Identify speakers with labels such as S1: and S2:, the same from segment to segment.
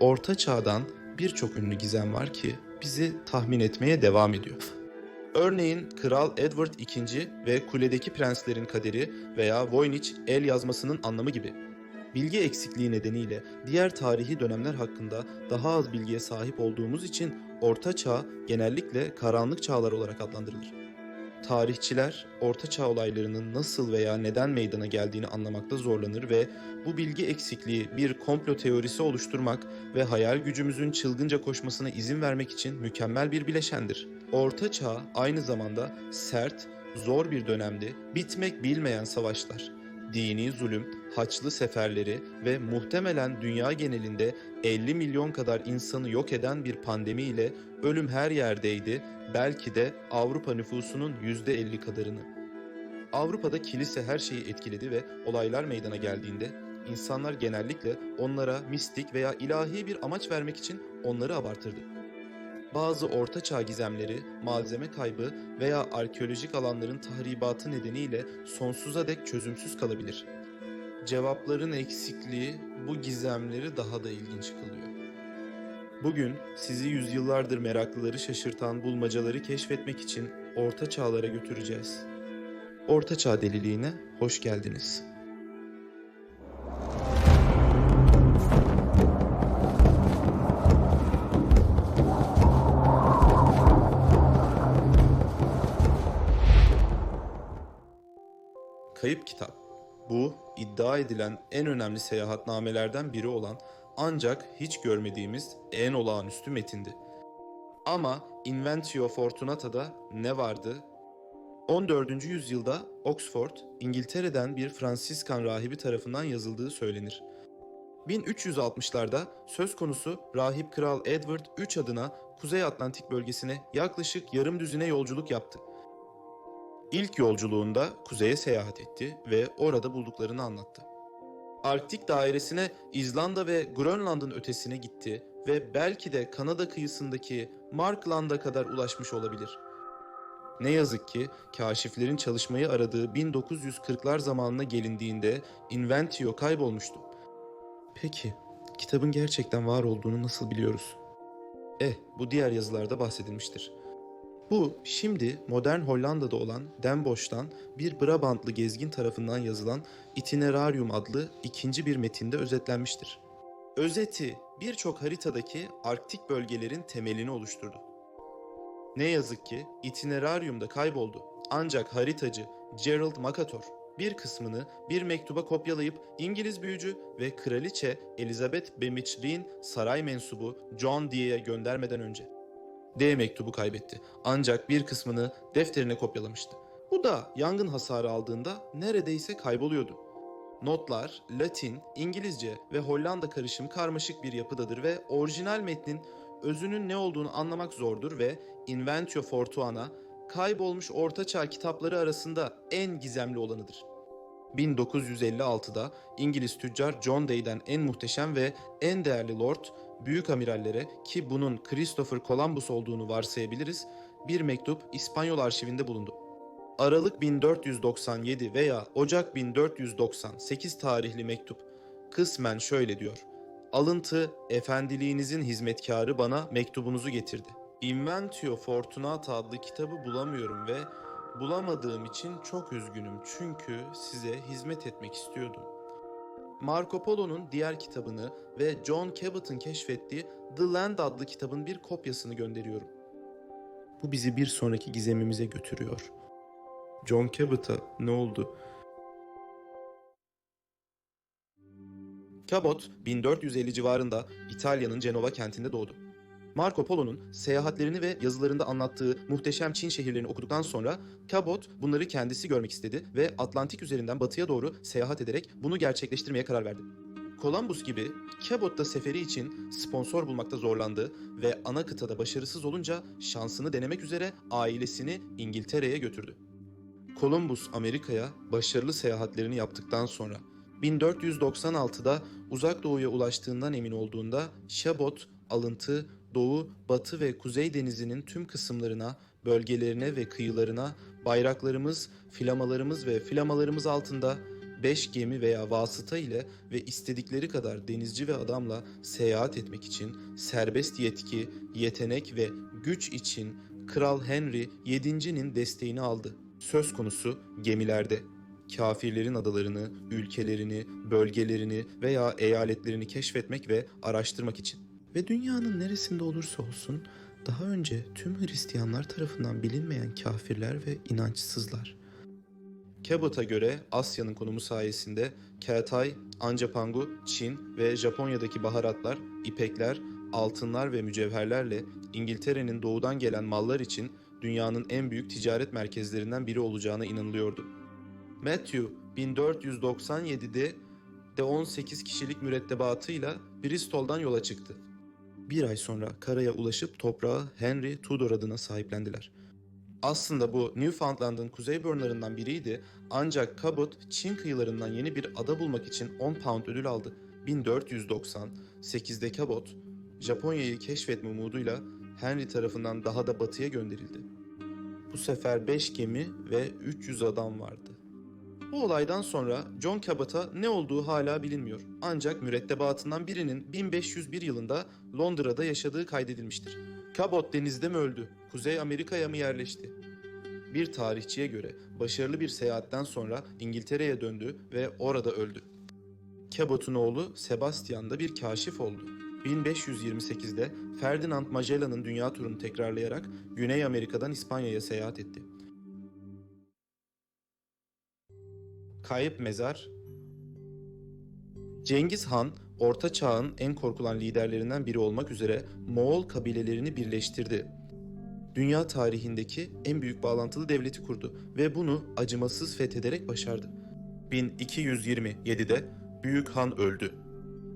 S1: Orta Çağ'dan birçok ünlü gizem var ki bizi tahmin etmeye devam ediyor. Örneğin Kral Edward II ve Kuledeki Prenslerin Kaderi veya Voynich el yazmasının anlamı gibi. Bilgi eksikliği nedeniyle diğer tarihi dönemler hakkında daha az bilgiye sahip olduğumuz için Orta Çağ genellikle karanlık çağlar olarak adlandırılır. Tarihçiler Orta Çağ olaylarının nasıl veya neden meydana geldiğini anlamakta zorlanır ve bu bilgi eksikliği bir komplo teorisi oluşturmak ve hayal gücümüzün çılgınca koşmasına izin vermek için mükemmel bir bileşendir. Orta Çağ aynı zamanda sert, zor bir dönemdi, bitmek bilmeyen savaşlar, dini zulüm, haçlı seferleri ve muhtemelen dünya genelinde 50 milyon kadar insanı yok eden bir pandemi ile ölüm her yerdeydi, belki de Avrupa nüfusunun %50 kadarını. Avrupa'da kilise her şeyi etkiledi ve olaylar meydana geldiğinde insanlar genellikle onlara mistik veya ilahi bir amaç vermek için onları abartırdı. Bazı orta çağ gizemleri, malzeme kaybı veya arkeolojik alanların tahribatı nedeniyle sonsuza dek çözümsüz kalabilir. Cevapların eksikliği bu gizemleri daha da ilginç kılıyor. Bugün sizi yüzyıllardır meraklıları şaşırtan bulmacaları keşfetmek için Orta Çağlara götüreceğiz. Orta Çağ deliliğine hoş geldiniz. Kayıp Kitap Bu iddia edilen en önemli seyahatnamelerden biri olan ancak hiç görmediğimiz en olağanüstü metindi. Ama Inventio Fortunata'da ne vardı? 14. yüzyılda Oxford, İngiltere'den bir Fransiskan rahibi tarafından yazıldığı söylenir. 1360'larda söz konusu rahip kral Edward III adına Kuzey Atlantik bölgesine yaklaşık yarım düzine yolculuk yaptı. İlk yolculuğunda kuzeye seyahat etti ve orada bulduklarını anlattı. Arktik dairesine İzlanda ve Grönland'ın ötesine gitti ve belki de Kanada kıyısındaki Markland'a kadar ulaşmış olabilir. Ne yazık ki kaşiflerin çalışmayı aradığı 1940'lar zamanına gelindiğinde Inventio kaybolmuştu. Peki, kitabın gerçekten var olduğunu nasıl biliyoruz? Eh, bu diğer yazılarda bahsedilmiştir. Bu şimdi modern Hollanda'da olan Den Bosch'tan bir Brabantlı gezgin tarafından yazılan Itinerarium adlı ikinci bir metinde özetlenmiştir. Özeti birçok haritadaki Arktik bölgelerin temelini oluşturdu. Ne yazık ki Itinerarium'da kayboldu. Ancak haritacı Gerald Makator bir kısmını bir mektuba kopyalayıp İngiliz büyücü ve kraliçe Elizabeth Bemidji'nin saray mensubu John Dee'ye göndermeden önce D mektubu kaybetti. Ancak bir kısmını defterine kopyalamıştı. Bu da yangın hasarı aldığında neredeyse kayboluyordu. Notlar Latin, İngilizce ve Hollanda karışımı karmaşık bir yapıdadır ve orijinal metnin özünün ne olduğunu anlamak zordur ve Inventio Fortuana kaybolmuş ortaçağ kitapları arasında en gizemli olanıdır. 1956'da İngiliz tüccar John Day'den en muhteşem ve en değerli lord büyük amirallere ki bunun Christopher Columbus olduğunu varsayabiliriz, bir mektup İspanyol arşivinde bulundu. Aralık 1497 veya Ocak 1498 tarihli mektup kısmen şöyle diyor. Alıntı, efendiliğinizin hizmetkarı bana mektubunuzu getirdi. Inventio Fortunata adlı kitabı bulamıyorum ve bulamadığım için çok üzgünüm çünkü size hizmet etmek istiyordum. Marco Polo'nun diğer kitabını ve John Cabot'ın keşfettiği The Land adlı kitabın bir kopyasını gönderiyorum. Bu bizi bir sonraki gizemimize götürüyor. John Cabot'a ne oldu? Cabot 1450 civarında İtalya'nın Cenova kentinde doğdu. Marco Polo'nun seyahatlerini ve yazılarında anlattığı muhteşem Çin şehirlerini okuduktan sonra Cabot bunları kendisi görmek istedi ve Atlantik üzerinden batıya doğru seyahat ederek bunu gerçekleştirmeye karar verdi. Columbus gibi Cabot da seferi için sponsor bulmakta zorlandı ve ana kıtada başarısız olunca şansını denemek üzere ailesini İngiltere'ye götürdü. Columbus Amerika'ya başarılı seyahatlerini yaptıktan sonra 1496'da uzak doğuya ulaştığından emin olduğunda Cabot alıntı Doğu, Batı ve Kuzey denizinin tüm kısımlarına, bölgelerine ve kıyılarına bayraklarımız, flamalarımız ve flamalarımız altında 5 gemi veya vasıta ile ve istedikleri kadar denizci ve adamla seyahat etmek için serbest yetki, yetenek ve güç için Kral Henry 7.'nin desteğini aldı. Söz konusu gemilerde kafirlerin adalarını, ülkelerini, bölgelerini veya eyaletlerini keşfetmek ve araştırmak için. Ve dünyanın neresinde olursa olsun daha önce tüm Hristiyanlar tarafından bilinmeyen kafirler ve inançsızlar. Cabot'a göre Asya'nın konumu sayesinde Kağıtay, Ancapangu, Çin ve Japonya'daki baharatlar, ipekler, altınlar ve mücevherlerle İngiltere'nin doğudan gelen mallar için dünyanın en büyük ticaret merkezlerinden biri olacağına inanılıyordu. Matthew 1497'de de 18 kişilik mürettebatıyla Bristol'dan yola çıktı. Bir ay sonra karaya ulaşıp toprağı Henry Tudor adına sahiplendiler. Aslında bu Newfoundland'ın kuzeyburnularından biriydi ancak Cabot Çin kıyılarından yeni bir ada bulmak için 10 pound ödül aldı. 1498'de Cabot, Japonya'yı keşfetme umuduyla Henry tarafından daha da batıya gönderildi. Bu sefer 5 gemi ve 300 adam vardı. Bu olaydan sonra John Cabot'a ne olduğu hala bilinmiyor. Ancak mürettebatından birinin 1501 yılında Londra'da yaşadığı kaydedilmiştir. Cabot denizde mi öldü? Kuzey Amerika'ya mı yerleşti? Bir tarihçiye göre başarılı bir seyahatten sonra İngiltere'ye döndü ve orada öldü. Cabot'un oğlu Sebastian da bir kaşif oldu. 1528'de Ferdinand Magellan'ın dünya turunu tekrarlayarak Güney Amerika'dan İspanya'ya seyahat etti. Kayıp mezar Cengiz Han, Orta Çağ'ın en korkulan liderlerinden biri olmak üzere Moğol kabilelerini birleştirdi. Dünya tarihindeki en büyük bağlantılı devleti kurdu ve bunu acımasız fethederek başardı. 1227'de Büyük Han öldü.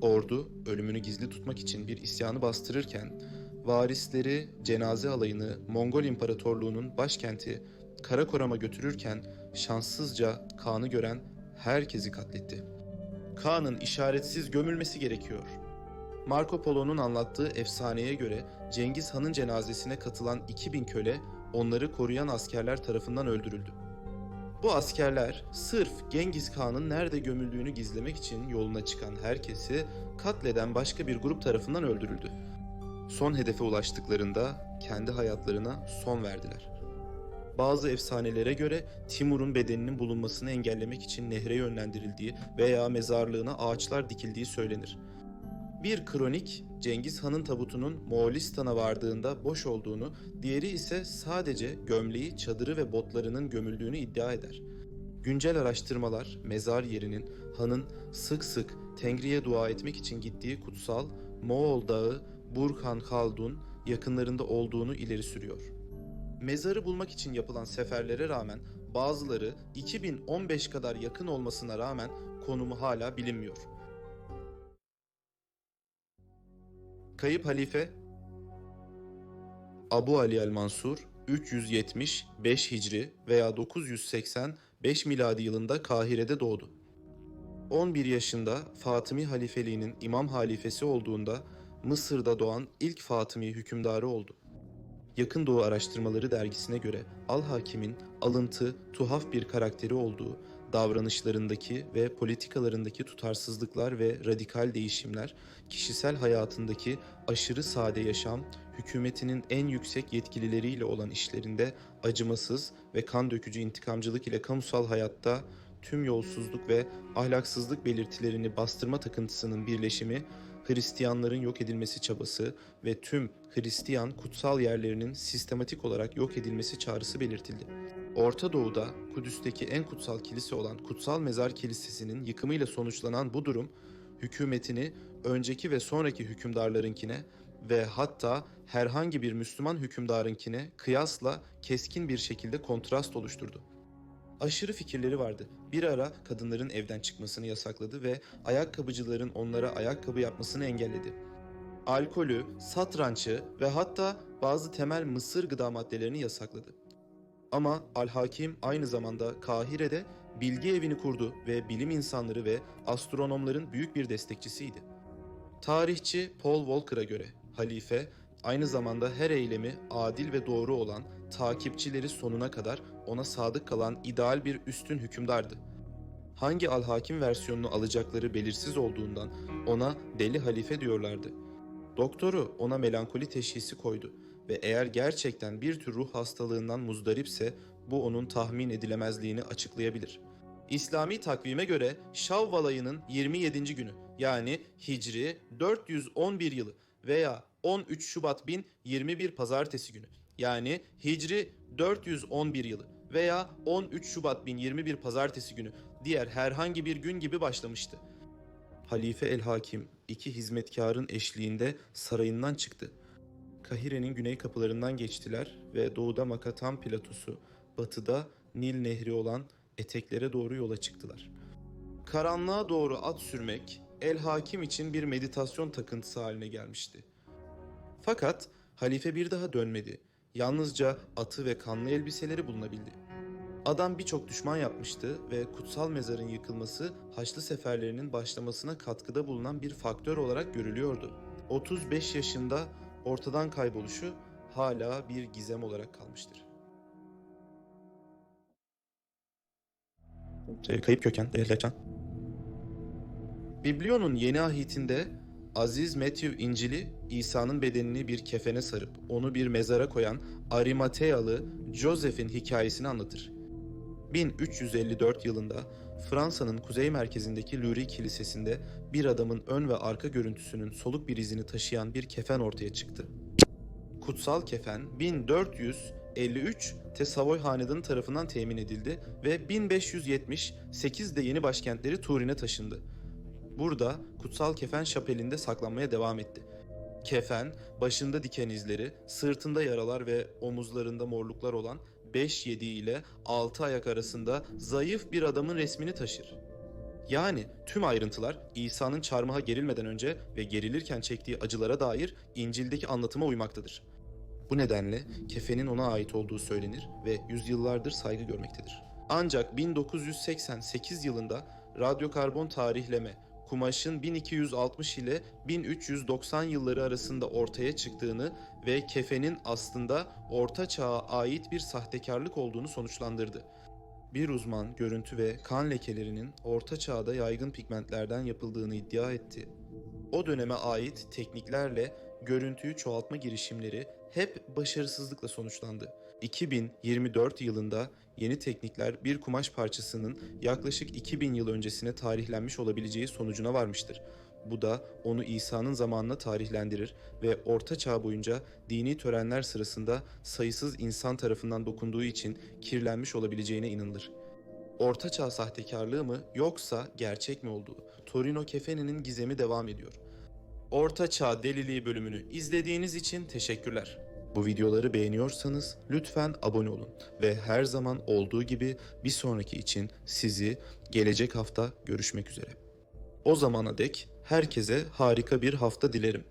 S1: Ordu ölümünü gizli tutmak için bir isyanı bastırırken varisleri cenaze alayını Mongol İmparatorluğu'nun başkenti Karakoram'a götürürken şanssızca Kaan'ı gören herkesi katletti. Kaan'ın işaretsiz gömülmesi gerekiyor. Marco Polo'nun anlattığı efsaneye göre Cengiz Han'ın cenazesine katılan 2000 köle onları koruyan askerler tarafından öldürüldü. Bu askerler sırf Gengiz Khan'ın nerede gömüldüğünü gizlemek için yoluna çıkan herkesi katleden başka bir grup tarafından öldürüldü. Son hedefe ulaştıklarında kendi hayatlarına son verdiler. Bazı efsanelere göre Timur'un bedeninin bulunmasını engellemek için nehre yönlendirildiği veya mezarlığına ağaçlar dikildiği söylenir. Bir kronik Cengiz Han'ın tabutunun Moğolistan'a vardığında boş olduğunu, diğeri ise sadece gömleği, çadırı ve botlarının gömüldüğünü iddia eder. Güncel araştırmalar mezar yerinin Han'ın sık sık Tengri'ye dua etmek için gittiği kutsal Moğol dağı Burkhan Khaldun yakınlarında olduğunu ileri sürüyor. Mezarı bulmak için yapılan seferlere rağmen bazıları 2015 kadar yakın olmasına rağmen konumu hala bilinmiyor. Kayıp halife Abu Ali el-Mansur 375 Hicri veya 985 miladi yılında Kahire'de doğdu. 11 yaşında Fatımi halifeliğinin imam halifesi olduğunda Mısır'da doğan ilk Fatımi hükümdarı oldu. Yakın Doğu Araştırmaları dergisine göre Al-Hakim'in alıntı, tuhaf bir karakteri olduğu, davranışlarındaki ve politikalarındaki tutarsızlıklar ve radikal değişimler, kişisel hayatındaki aşırı sade yaşam, hükümetinin en yüksek yetkilileriyle olan işlerinde acımasız ve kan dökücü intikamcılık ile kamusal hayatta tüm yolsuzluk ve ahlaksızlık belirtilerini bastırma takıntısının birleşimi Hristiyanların yok edilmesi çabası ve tüm Hristiyan kutsal yerlerinin sistematik olarak yok edilmesi çağrısı belirtildi. Orta Doğu'da Kudüs'teki en kutsal kilise olan Kutsal Mezar Kilisesi'nin yıkımıyla sonuçlanan bu durum hükümetini önceki ve sonraki hükümdarlarınkine ve hatta herhangi bir Müslüman hükümdarınkine kıyasla keskin bir şekilde kontrast oluşturdu aşırı fikirleri vardı. Bir ara kadınların evden çıkmasını yasakladı ve ayakkabıcıların onlara ayakkabı yapmasını engelledi. Alkolü, satrançı ve hatta bazı temel Mısır gıda maddelerini yasakladı. Ama Al-Hakim aynı zamanda Kahire'de bilgi evini kurdu ve bilim insanları ve astronomların büyük bir destekçisiydi. Tarihçi Paul Walker'a göre halife aynı zamanda her eylemi adil ve doğru olan, takipçileri sonuna kadar ona sadık kalan ideal bir üstün hükümdardı. hangi alhakim versiyonunu alacakları belirsiz olduğundan ona deli halife diyorlardı. Doktoru ona melankoli teşhisi koydu ve eğer gerçekten bir tür ruh hastalığından muzdaripse bu onun tahmin edilemezliğini açıklayabilir. İslami takvime göre Şavval ayının 27. günü yani Hicri 411 yılı veya 13 Şubat 1021 pazartesi günü yani Hicri 411 yılı veya 13 Şubat 1021 pazartesi günü diğer herhangi bir gün gibi başlamıştı. Halife el Hakim iki hizmetkarın eşliğinde sarayından çıktı. Kahire'nin güney kapılarından geçtiler ve doğuda Makatam platosu, batıda Nil Nehri olan eteklere doğru yola çıktılar. Karanlığa doğru at sürmek El Hakim için bir meditasyon takıntısı haline gelmişti. Fakat halife bir daha dönmedi. Yalnızca atı ve kanlı elbiseleri bulunabildi. Adam birçok düşman yapmıştı ve kutsal mezarın yıkılması Haçlı seferlerinin başlamasına katkıda bulunan bir faktör olarak görülüyordu. 35 yaşında ortadan kayboluşu hala bir gizem olarak kalmıştır. Şey, kayıp köken, değerleçen. Biblionun yeni ahitinde Aziz Matthew İncil'i İsa'nın bedenini bir kefene sarıp onu bir mezara koyan Arimateyalı Joseph'in hikayesini anlatır. 1354 yılında Fransa'nın kuzey merkezindeki Louvre Kilisesi'nde bir adamın ön ve arka görüntüsünün soluk bir izini taşıyan bir kefen ortaya çıktı. Kutsal kefen 1453 te Savoy Hanedanı tarafından temin edildi ve 1570 8 de yeni başkentleri Turin'e taşındı. Burada kutsal kefen şapelinde saklanmaya devam etti. Kefen, başında diken izleri, sırtında yaralar ve omuzlarında morluklar olan 5-7 ile 6 ayak arasında zayıf bir adamın resmini taşır. Yani tüm ayrıntılar İsa'nın çarmıha gerilmeden önce ve gerilirken çektiği acılara dair İncil'deki anlatıma uymaktadır. Bu nedenle kefenin ona ait olduğu söylenir ve yüzyıllardır saygı görmektedir. Ancak 1988 yılında radyokarbon tarihleme kumaşın 1260 ile 1390 yılları arasında ortaya çıktığını ve kefenin aslında Orta Çağ'a ait bir sahtekarlık olduğunu sonuçlandırdı. Bir uzman görüntü ve kan lekelerinin Orta Çağ'da yaygın pigmentlerden yapıldığını iddia etti. O döneme ait tekniklerle görüntüyü çoğaltma girişimleri hep başarısızlıkla sonuçlandı. 2024 yılında yeni teknikler bir kumaş parçasının yaklaşık 2000 yıl öncesine tarihlenmiş olabileceği sonucuna varmıştır. Bu da onu İsa'nın zamanına tarihlendirir ve Orta Çağ boyunca dini törenler sırasında sayısız insan tarafından dokunduğu için kirlenmiş olabileceğine inanılır. Orta Çağ sahtekarlığı mı yoksa gerçek mi olduğu Torino Kefeni'nin gizemi devam ediyor. Orta Çağ Deliliği bölümünü izlediğiniz için teşekkürler. Bu videoları beğeniyorsanız lütfen abone olun ve her zaman olduğu gibi bir sonraki için sizi gelecek hafta görüşmek üzere. O zamana dek herkese harika bir hafta dilerim.